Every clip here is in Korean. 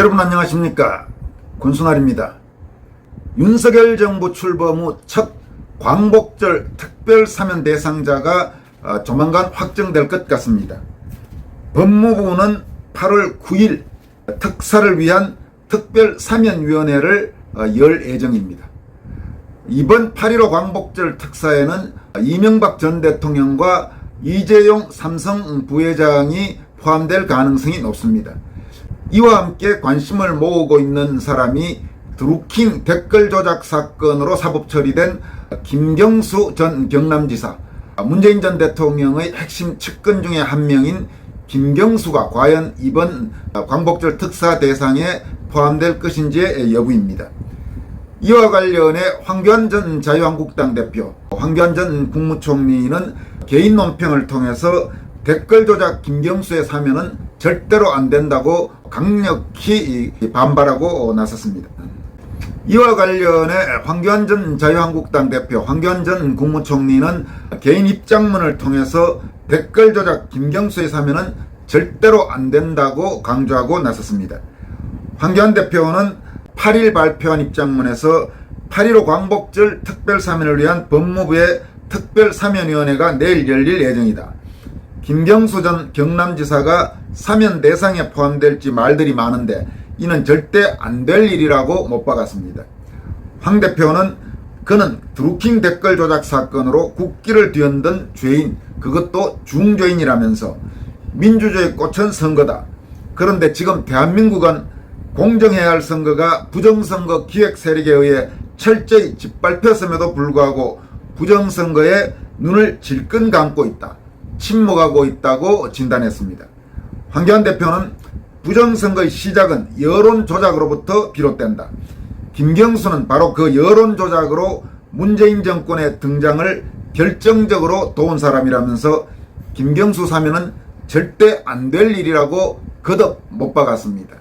여러분 안녕하십니까 권순알입니다. 윤석열 정부 출범 후 첫 광복절 특별 사면 대상자가 어, 조만간 확정될 것 같습니다. 법무부는 8월 9일 특사를 위한 특별 사면위원회를 어, 열 예정입니다. 이번 8.15 광복절 특사에는 이명박 전 대통령과 이재용 삼성 부회장이 포함될 가능성이 높습니다. 이와 함께 관심을 모으고 있는 사람이 드루킹 댓글 조작 사건으로 사법 처리된 김경수 전 경남지사, 문재인 전 대통령의 핵심 측근 중에 한 명인 김경수가 과연 이번 광복절 특사 대상에 포함될 것인지의 여부입니다. 이와 관련해 황교안 전 자유한국당 대표, 황교안 전 국무총리는 개인 논평을 통해서 댓글 조작 김경수의 사면은 절대로 안 된다고 강력히 반발하고 나섰습니다. 이와 관련해 황교안 전 자유한국당 대표, 황교안 전 국무총리는 개인 입장문을 통해서 댓글 조작 김경수의 사면은 절대로 안 된다고 강조하고 나섰습니다. 황교안 대표는 8일 발표한 입장문에서 8.15 광복절 특별 사면을 위한 법무부의 특별 사면위원회가 내일 열릴 예정이다. 김경수 전 경남지사가 사면 대상에 포함될지 말들이 많은데 이는 절대 안 될 일이라고 못 박았습니다. 황 대표는 그는 드루킹 댓글 조작 사건으로 국기를 뒤흔든 죄인, 그것도 중죄인이라면서 민주주의 꽃은 선거다. 그런데 지금 대한민국은 공정해야 할 선거가 부정선거 기획 세력에 의해 철저히 짓밟혔음에도 불구하고 부정선거에 눈을 질끈 감고 있다. 침묵하고 있다고 진단했습니다. 황교안 대표는 부정선거의 시작은 여론 조작으로부터 비롯된다. 김경수는 바로 그 여론 조작으로 문재인 정권의 등장을 결정적으로 도운 사람이라면서 김경수 사면은 절대 안 될 일이라고 거듭 못 박았습니다.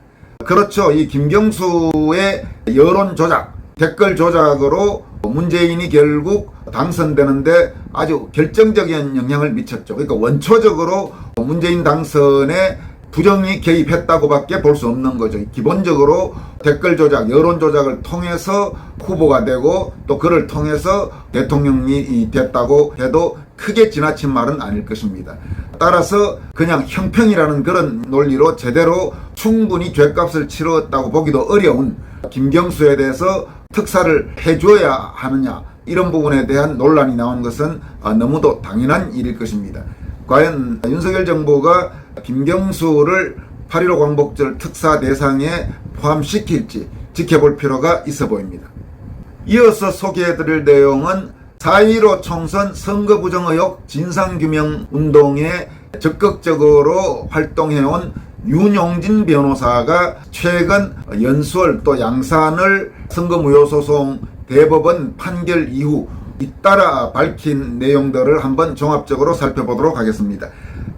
그렇죠. 이 김경수의 여론 조작, 댓글 조작으로 문재인이 결국 당선되는데 아주 결정적인 영향을 미쳤죠. 그러니까 원초적으로 문재인 당선에 부정이 개입했다고밖에 볼 수 없는 거죠. 기본적으로 댓글 조작, 여론 조작을 통해서 후보가 되고 또 그를 통해서 대통령이 됐다고 해도 크게 지나친 말은 아닐 것입니다. 따라서 그냥 형평이라는 그런 논리로 제대로 충분히 죄값을 치렀다고 보기도 어려운 김경수에 대해서 특사를 해줘야 하느냐 이런 부분에 대한 논란이 나온 것은 너무도 당연한 일일 것입니다. 과연 윤석열 정부가 김경수를 8.15 광복절 특사 대상에 포함시킬지 지켜볼 필요가 있어 보입니다. 이어서 소개해드릴 내용은 4.15 총선 선거 부정 의혹 진상규명 운동에 적극적으로 활동해온 윤용진 변호사가 최근 연수월 또 양산을 선거무효소송 대법원 판결 이후 잇따라 밝힌 내용들을 한번 종합적으로 살펴보도록 하겠습니다.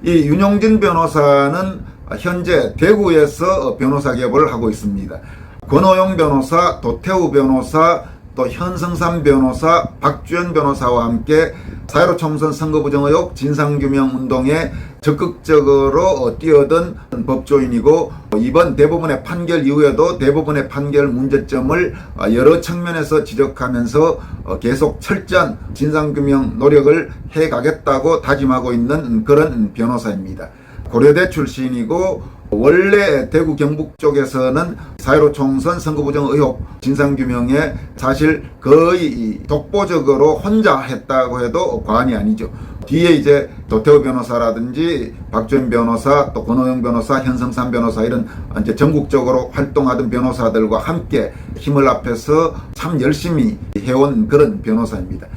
이 윤용진 변호사는 현재 대구에서 변호사 개업을 하고 있습니다. 권호영 변호사, 도태우 변호사, 또 현성삼 변호사, 박주연 변호사와 함께 4.15 총선 선거 부정 의혹 진상규명 운동에 적극적으로 뛰어든 법조인이고 이번 대법원의 판결 이후에도 대법원의 판결 문제점을 여러 측면에서 지적하면서 계속 철저한 진상규명 노력을 해가겠다고 다짐하고 있는 그런 변호사입니다. 고려대 출신이고 원래 대구 경북 쪽에서는 4.15 총선 선거 부정 의혹 진상규명에 사실 거의 독보적으로 혼자 했다고 해도 과언이 아니죠. 뒤에 이제 도태우 변호사라든지 박주현 변호사 또 권호영 변호사 현성삼 변호사 이런 이제 전국적으로 활동하던 변호사들과 함께 힘을 합해서 참 열심히 해온 그런 변호사입니다.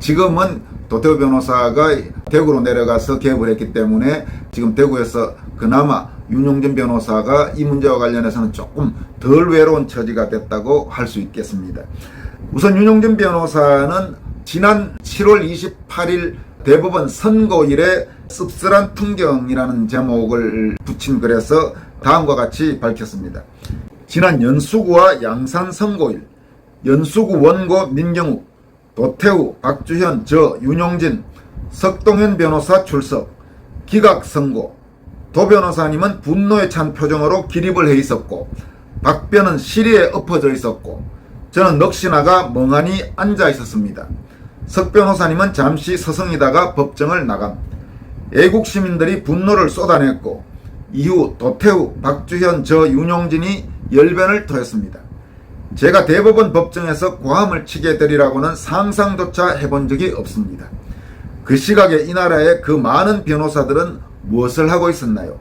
지금은 도태우 변호사가 대구로 내려가서 개업을 했기 때문에 지금 대구에서 그나마 윤용진 변호사가 이 문제와 관련해서는 조금 덜 외로운 처지가 됐다고 할 수 있겠습니다. 우선 윤용진 변호사는 지난 7월 28일 대법원 선고일에 씁쓸한 풍경이라는 제목을 붙인 글에서 다음과 같이 밝혔습니다. 지난 연수구와 양산 선고일, 연수구 원고 민경욱, 도태우, 박주현, 저 윤용진, 석동현 변호사 출석, 기각 선고, 도 변호사님은 분노에 찬 표정으로 기립을 해 있었고 박변은 시리에 엎어져 있었고 저는 넋이 나가 멍하니 앉아 있었습니다. 석 변호사님은 잠시 서성이다가 법정을 나감. 애국 시민들이 분노를 쏟아냈고 이후 도태우, 박주현, 저 윤용진이 열변을 토했습니다. 제가 대법원 법정에서 고함을 치게 되리라고는 상상조차 해본 적이 없습니다. 그 시각에 이 나라의 그 많은 변호사들은 무엇을 하고 있었나요?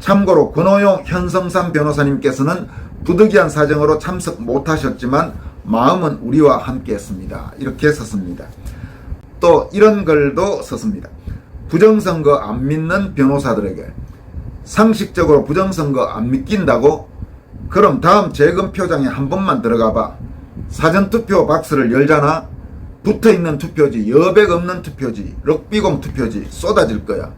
참고로 권호용 현성삼 변호사님께서는 부득이한 사정으로 참석 못하셨지만 마음은 우리와 함께했습니다. 이렇게 썼습니다. 또 이런 글도 썼습니다. 부정선거 안 믿는 변호사들에게 상식적으로 부정선거 안 믿긴다고 그럼 다음 재검 표장에 한 번만 들어가 봐. 사전투표 박스를 열잖아. 붙어있는 투표지, 여백 없는 투표지, 럭비공 투표지 쏟아질 거야.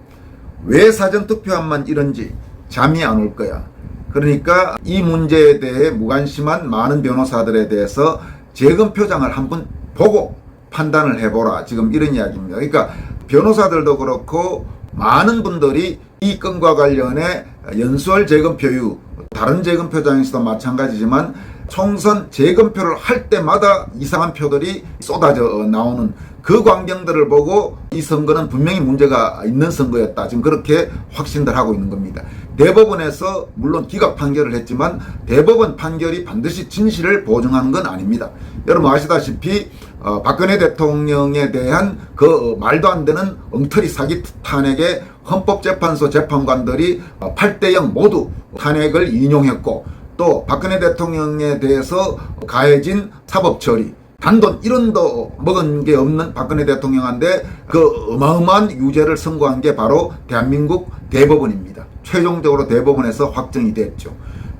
왜 사전투표함만 이런지 잠이 안 올 거야. 그러니까 이 문제에 대해 무관심한 많은 변호사들에 대해서 재검 표장을 한번 보고 판단을 해보라. 지금 이런 이야기입니다. 그러니까 변호사들도 그렇고 많은 분들이 이 건과 관련해 연수월 재검표유 다른 재검표장에서도 마찬가지지만 총선 재검표를 할 때마다 이상한 표들이 쏟아져 나오는 그 광경들을 보고 이 선거는 분명히 문제가 있는 선거였다. 지금 그렇게 확신들 하고 있는 겁니다. 대법원에서 물론 기각 판결을 했지만 대법원 판결이 반드시 진실을 보증하는 건 아닙니다. 여러분 아시다시피 어, 박근혜 대통령에 대한 그 어, 말도 안 되는 엉터리 사기 탄핵에 헌법재판소 재판관들이 어, 8대 0 모두 탄핵을 인용했고 또 박근혜 대통령에 대해서 가해진 사법 처리 단돈 1원도 먹은 게 없는 박근혜 대통령한테 그 어마어마한 유죄를 선고한 게 바로 대한민국 대법원입니다. 최종적으로 대법원에서 확정이 됐죠.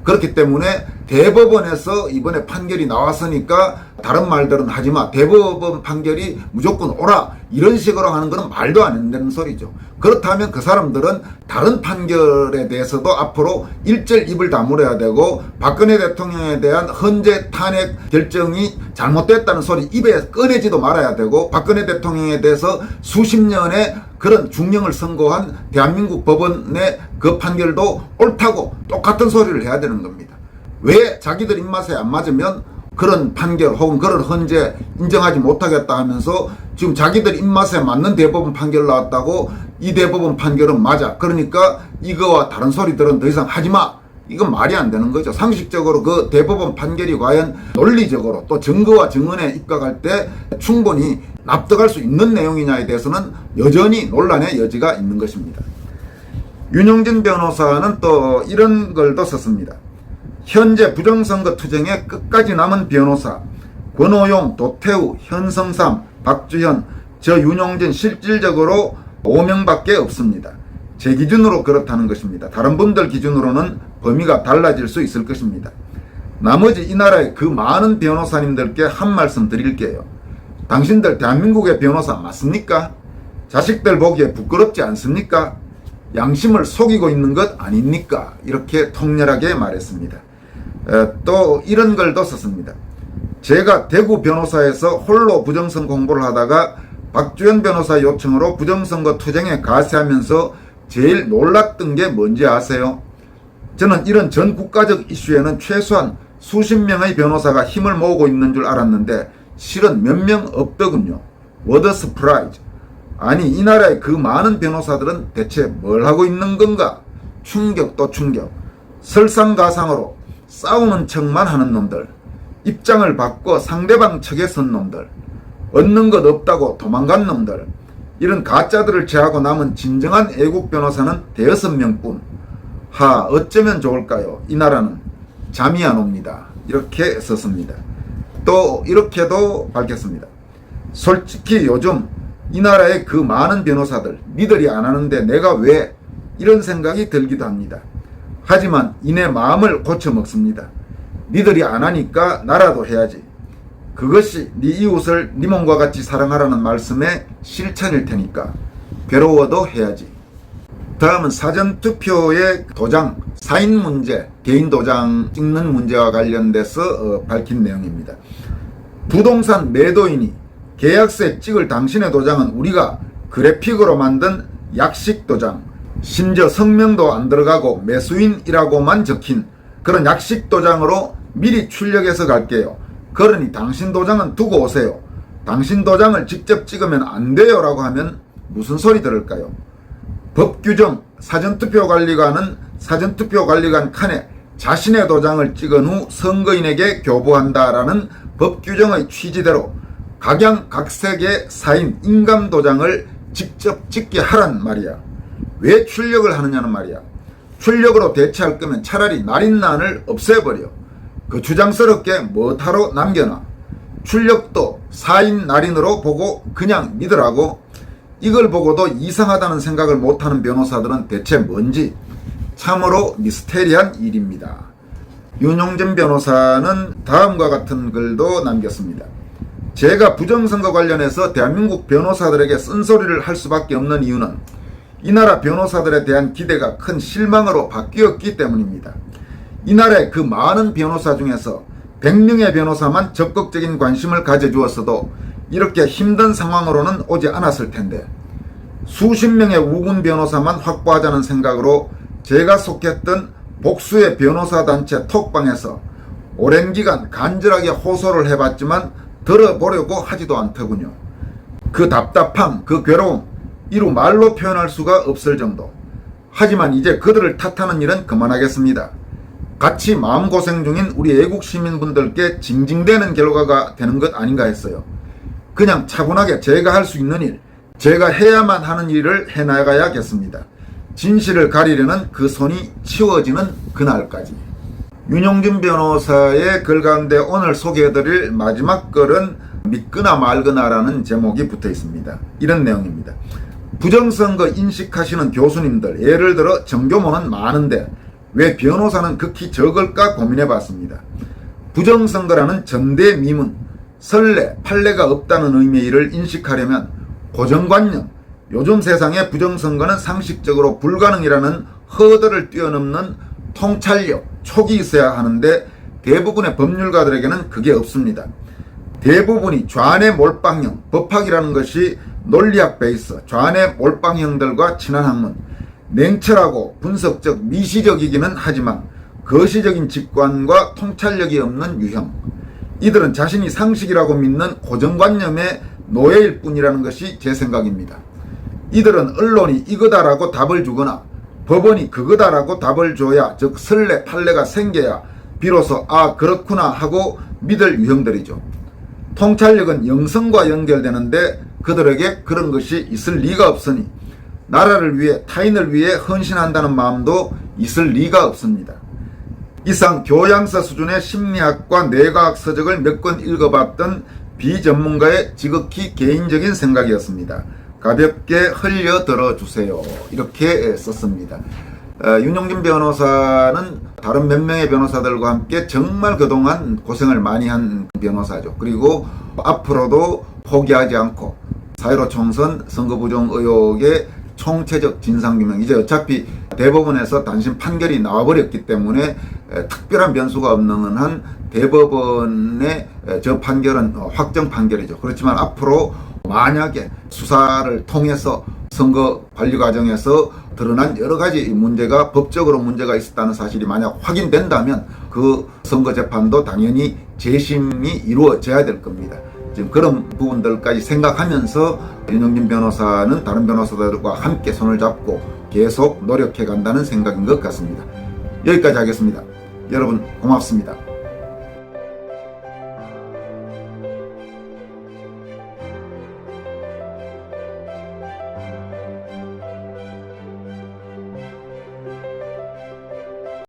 그렇기 때문에 대법원에서 이번에 판결이 나왔으니까 다른 말들은 하지마. 대법원 판결이 무조건 오라. 이런 식으로 하는 것은 말도 안 되는 소리죠. 그렇다면 그 사람들은 다른 판결에 대해서도 앞으로 일절 입을 다물어야 되고 박근혜 대통령에 대한 헌재 탄핵 결정이 잘못됐다는 소리 입에 꺼내지도 말아야 되고 박근혜 대통령에 대해서 수십 년의 그런 중형을 선고한 대한민국 법원의 그 판결도 옳다고 똑같은 소리를 해야 되는 겁니다. 왜 자기들 입맛에 안 맞으면 그런 판결 혹은 그런 헌재 인정하지 못하겠다 하면서 지금 자기들 입맛에 맞는 대법원 판결 나왔다고 이 대법원 판결은 맞아. 그러니까 이거와 다른 소리들은 더 이상 하지 마. 이건 말이 안 되는 거죠. 상식적으로 그 대법원 판결이 과연 논리적으로 또 증거와 증언에 입각할 때 충분히 납득할 수 있는 내용이냐에 대해서는 여전히 논란의 여지가 있는 것입니다. 윤용진 변호사는 또 이런 걸도 썼습니다. 현재 부정선거 투쟁에 끝까지 남은 변호사 권오용, 도태우, 현성삼, 박주현, 저 윤용진 실질적으로 5명밖에 없습니다. 제 기준으로 그렇다는 것입니다. 다른 분들 기준으로는 범위가 달라질 수 있을 것입니다. 나머지 이 나라의 그 많은 변호사님들께 한 말씀 드릴게요. 당신들 대한민국의 변호사 맞습니까? 자식들 보기에 부끄럽지 않습니까? 양심을 속이고 있는 것 아닙니까? 이렇게 통렬하게 말했습니다. 에, 또 이런 글도 썼습니다. 제가 대구 변호사에서 홀로 부정선거 공부를 하다가 박주현 변호사 요청으로 부정선거 투쟁에 가세하면서 제일 놀랐던 게 뭔지 아세요? 저는 이런 전 국가적 이슈에는 최소한 수십 명의 변호사가 힘을 모으고 있는 줄 알았는데 실은 몇 명 없더군요. 워더 스프라이즈. 아니 이 나라의 그 많은 변호사들은 대체 뭘 하고 있는 건가? 충격 또 충격. 설상가상으로 싸우는 척만 하는 놈들. 입장을 바꿔 상대방 척에 선 놈들. 얻는 것 없다고 도망간 놈들. 이런 가짜들을 제하고 남은 진정한 애국 변호사는 대여섯 명뿐. 하 어쩌면 좋을까요? 이 나라는 잠이 안 옵니다. 이렇게 썼습니다. 또 이렇게도 밝혔습니다. 솔직히 요즘 이 나라의 그 많은 변호사들 니들이 안 하는데 내가 왜 이런 생각이 들기도 합니다. 하지만 이내 마음을 고쳐 먹습니다. 니들이 안 하니까 나라도 해야지. 그것이 네 이웃을 네 몸과 같이 사랑하라는 말씀의 실천일 테니까 괴로워도 해야지. 다음은 사전투표의 도장, 사인 문제, 개인 도장 찍는 문제와 관련돼서 어, 밝힌 내용입니다. 부동산 매도인이 계약서에 찍을 당신의 도장은 우리가 그래픽으로 만든 약식 도장, 심지어 성명도 안 들어가고 매수인이라고만 적힌 그런 약식 도장으로 미리 출력해서 갈게요. 그러니 당신 도장은 두고 오세요. 당신 도장을 직접 찍으면 안 돼요. 라고 하면 무슨 소리 들을까요? 법 규정 사전투표 관리관은 사전투표 관리관 칸에 자신의 도장을 찍은 후 선거인에게 교부한다라는 법 규정의 취지대로 각양각색의 사인 인감 도장을 직접 찍게 하란 말이야. 왜 출력을 하느냐는 말이야. 출력으로 대체할 거면 차라리 날인 난을 없애버려. 그 주장스럽게 뭐하러 남겨놔. 출력도 사인 날인으로 보고 그냥 믿으라고 이걸 보고도 이상하다는 생각을 못하는 변호사들은 대체 뭔지 참으로 미스테리한 일입니다. 윤용진 변호사는 다음과 같은 글도 남겼습니다. 제가 부정선거 관련해서 대한민국 변호사들에게 쓴소리를 할 수밖에 없는 이유는 이 나라 변호사들에 대한 기대가 큰 실망으로 바뀌었기 때문입니다. 이 나라의 그 많은 변호사 중에서 100명의 변호사만 적극적인 관심을 가져주었어도 이렇게 힘든 상황으로는 오지 않았을 텐데 수십 명의 우군 변호사만 확보하자는 생각으로 제가 속했던 복수의 변호사 단체 톡방에서 오랜 기간 간절하게 호소를 해봤지만 들어보려고 하지도 않더군요. 그 답답함, 그 괴로움, 이루 말로 표현할 수가 없을 정도. 하지만 이제 그들을 탓하는 일은 그만하겠습니다. 같이 마음고생 중인 우리 애국 시민분들께 징징대는 결과가 되는 것 아닌가 했어요. 그냥 차분하게 제가 할 수 있는 일, 제가 해야만 하는 일을 해나가야겠습니다. 진실을 가리려는 그 손이 치워지는 그날까지. 윤용진 변호사의 글 가운데 오늘 소개해드릴 마지막 글은 믿거나 말거나라는 제목이 붙어 있습니다. 이런 내용입니다. 부정선거 인식하시는 교수님들, 예를 들어 정교모는 많은데 왜 변호사는 극히 적을까 고민해 봤습니다. 부정선거라는 전대미문, 설레, 판례가 없다는 의미의 일을 인식하려면 고정관념, 요즘 세상의 부정선거는 상식적으로 불가능이라는 허들을 뛰어넘는 통찰력, 촉이 있어야 하는데 대부분의 법률가들에게는 그게 없습니다. 대부분이 좌뇌 몰빵형, 법학이라는 것이 논리학 베이스, 좌뇌 몰빵형들과 친한 학문, 냉철하고 분석적, 미시적이기는 하지만 거시적인 직관과 통찰력이 없는 유형. 이들은 자신이 상식이라고 믿는 고정관념의 노예일 뿐이라는 것이 제 생각입니다. 이들은 언론이 이거다라고 답을 주거나 법원이 그거다라고 답을 줘야 즉 설레 판례가 생겨야 비로소 아 그렇구나 하고 믿을 유형들이죠. 통찰력은 영성과 연결되는데 그들에게 그런 것이 있을 리가 없으니 나라를 위해 타인을 위해 헌신한다는 마음도 있을 리가 없습니다. 이상 교양서 수준의 심리학과 뇌과학 서적을 몇 권 읽어봤던 비전문가의 지극히 개인적인 생각이었습니다. 가볍게 흘려 들어주세요. 이렇게 썼습니다. 어, 윤용진 변호사는 다른 몇 명의 변호사들과 함께 정말 그동안 고생을 많이 한 변호사죠. 그리고 앞으로도 포기하지 않고 4.15 총선 선거부정 의혹의 총체적 진상규명 이제 어차피 대법원에서 단신 판결이 나와버렸기 때문에 에, 특별한 변수가 없는 한 대법원의 에, 저 판결은 어, 확정 판결이죠. 그렇지만 앞으로 만약에 수사를 통해서 선거 관리 과정에서 드러난 여러 가지 문제가 법적으로 문제가 있었다는 사실이 만약 확인된다면 그 선거 재판도 당연히 재심이 이루어져야 될 겁니다. 지금 그런 부분들까지 생각하면서 윤영진 변호사는 다른 변호사들과 함께 손을 잡고 계속 노력해 간다는 생각인 것 같습니다. 여기까지 하겠습니다. 여러분 고맙습니다.